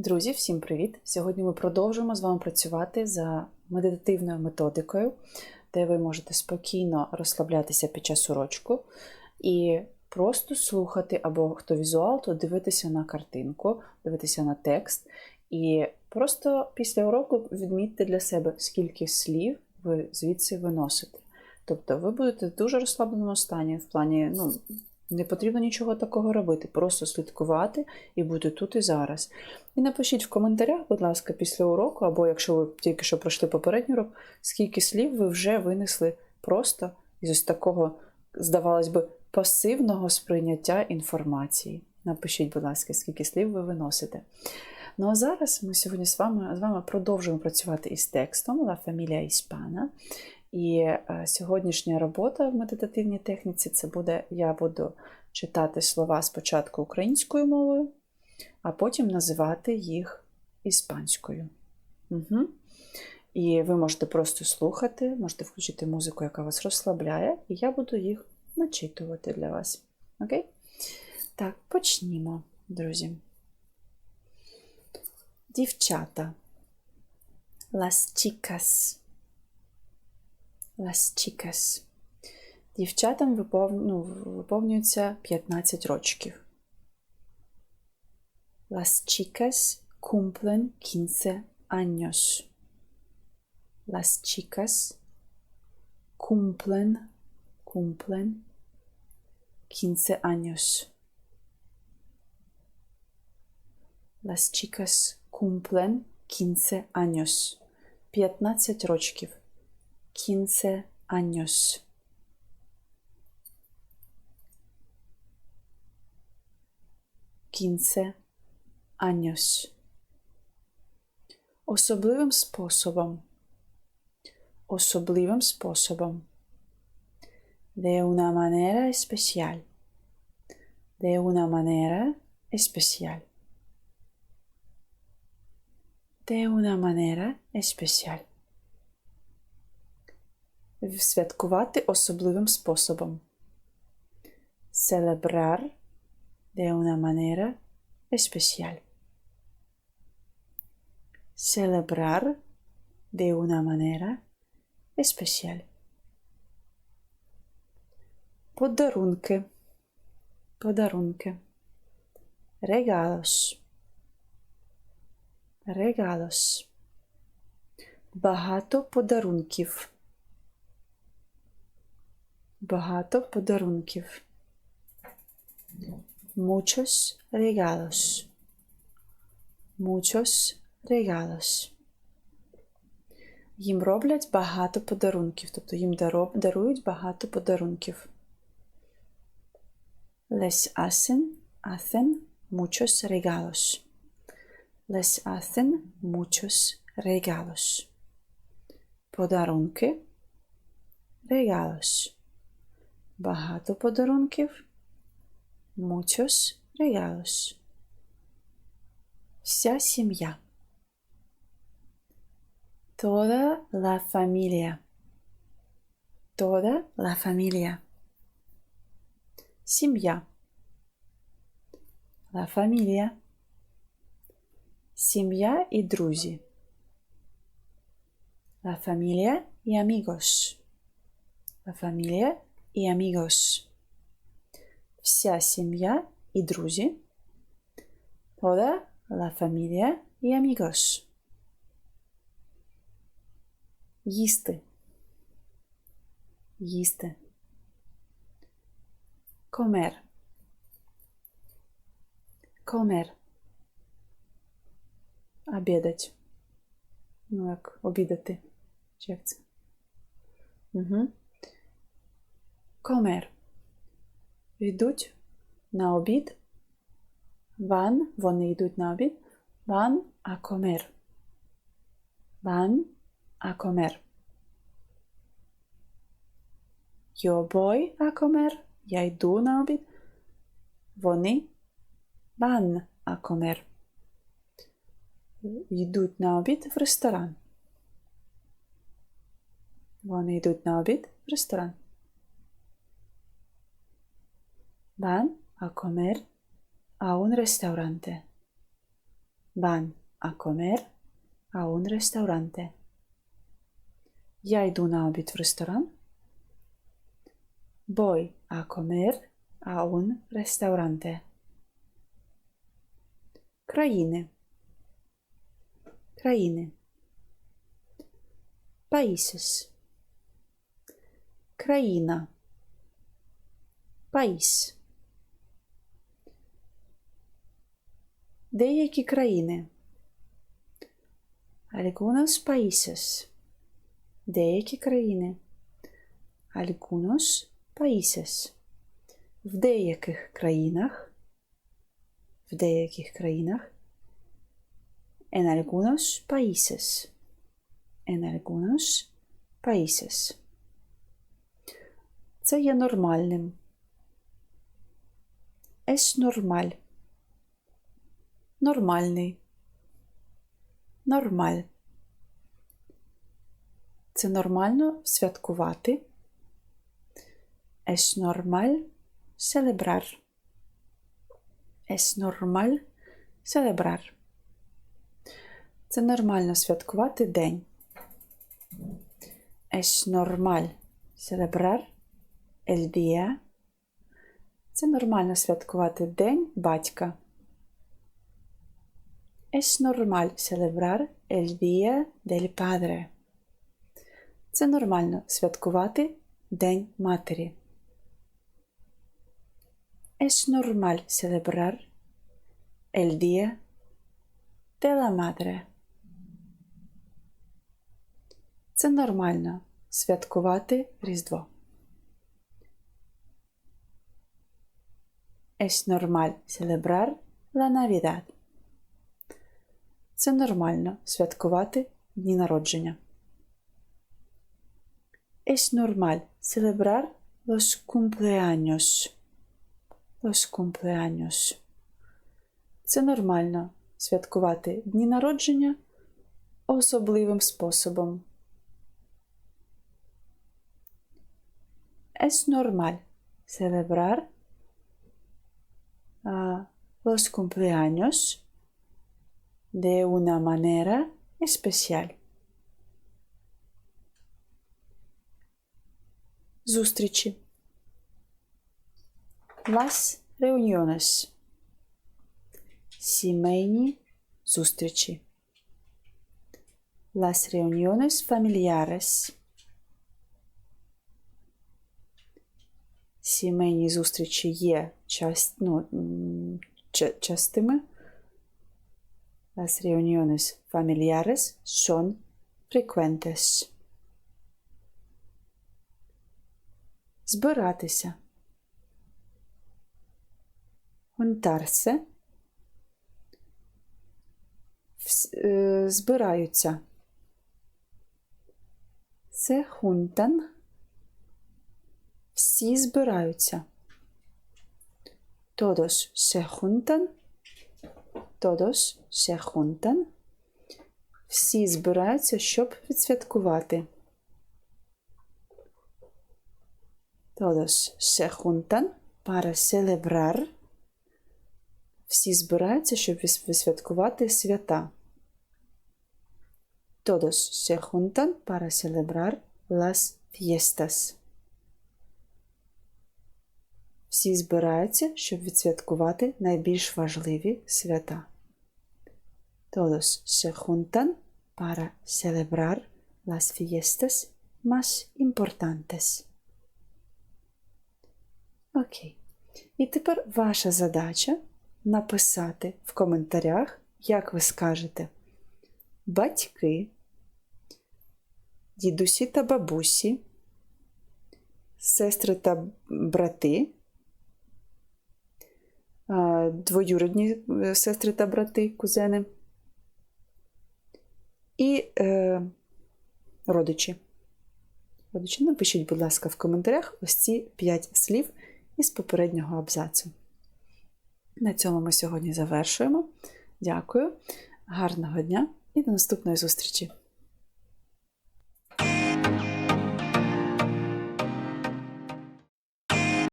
Друзі, всім привіт! Сьогодні ми продовжуємо з вами працювати за медитативною методикою, де ви можете спокійно розслаблятися під час урочку і просто слухати, або хто візуал, то дивитися на картинку, дивитися на текст. І просто після уроку відмітьте для себе, скільки слів ви звідси виносите. Тобто ви будете в дуже розслабленому стані, в плані, ну, не потрібно нічого такого робити, просто слідкувати і бути тут і зараз. І напишіть в коментарях, будь ласка, після уроку, або якщо ви тільки що пройшли попередній урок, скільки слів ви вже винесли просто із ось такого, здавалось би, пасивного сприйняття інформації. Напишіть, будь ласка, скільки слів ви виносите. Ну а зараз ми сьогодні з вами з вами продовжуємо працювати із текстом La Familia Hispana. І е, сьогоднішня робота в медитативній техніці це буде: я буду читати слова спочатку українською мовою, а потім називати їх іспанською. Угу. І ви можете просто слухати, можете включити музику, яка вас розслабляє, і я буду їх начитувати для вас. Окей? Так, почнімо, друзі. Дівчата. Las chicas. Las chicas. Дівчатам випов... ну, виповнюється 15 років. Las chicas cumplen 15 años. Las chicas cumplen, cumplen 15 años. Las chicas cumplen 15 años. 15 років. 15 años. Quince años. Особливим способом. Особливим способом. De una manera especial. De una manera especial. De una manera especial. Святкувати особливим способом. Celebrar de una manera especial. Celebrar de una manera especial. Подарунки. Подарунки. Regalos. Regalos. Багато подарунків. Багато подарунків. Muchos regalos. Muchos regalos. Їм роблять багато подарунків, тобто їм дарують багато подарунків. Les hacen, hacen muchos regalos. Les hacen muchos regalos. Подарунки. Regalos. Багато подарунків. Muchos regalos. Вся сім'я. Toda la familia. Toda la familia. Сім'я. La familia. Сім'я і друзі. La familia y amigos. La familia y amigos. Вся сім'я і друзі. Toda la familia y amigos. Їсти. Їсти. Comer. Comer. Обідать. Ну, як обідати. Чи як це? Угу. Comer. Йдуть на обід. Van, вони йдуть на обід. Van a comer. Van a comer. Yo voy a. Я йду на обід. Вони van a comer. Йдуть на обід в ресторан. Вони йдуть на обід в ресторан. Van a comer a un restaurante. van a comer a un restaurante. Я йду на обід в ресторан. Voy a comer a un restaurante. Країни. Країни. Países. Країна. País. Деякі країни. Algunos países. Деякі країни. Algunos países. В деяких країнах. В деяких країнах. En algunos países. En algunos países. Це є нормальним. Es normal. Нормальний. Нормаль. Це нормально святкувати. Es normal celebrar. Es normal celebrar. Це нормально святкувати день. Es normal celebrar el día. Це нормально святкувати день батька. Es normal celebrar el día del padre. Це нормально святкувати День матері. Es normal celebrar el día de la madre. Це нормально святкувати Різдво. Es normal celebrar la Navidad. Це нормально святкувати дні народження. Es normal celebrar los cumpleaños. Los cumpleaños. Це нормально святкувати дні народження особливим способом. Es normal celebrar uh, los cumpleaños de una manera especial. Зустрічі. Las reuniones. Сімейні зустрічі. Las reuniones familiares. Сімейні зустрічі є част, ну, частими. Las reuniones familiares son frecuentes. Збиратися. Juntarse. Вс- е, Збираються. Se juntan. Всі збираються. Todos se juntan. Todos se juntan. Всі збираються, щоб відсвяткувати. Todos se juntan para celebrar. Всі збираються, щоб відсвяткувати свята. Todos se juntan para celebrar las fiestas. Всі збираються, щоб відсвяткувати найбільш важливі свята. Todos se juntan para celebrar las fiestas más importantes. Окей. І тепер ваша задача написати в коментарях, як ви скажете батьки, дідусі та бабусі, сестри та брати, двоюродні е, сестри та брати, кузени і е, родичі. Родичі, напишіть, будь ласка, в коментарях ось ці 5 слів із попереднього абзацу. На цьому ми сьогодні завершуємо. Дякую, гарного дня і до наступної зустрічі!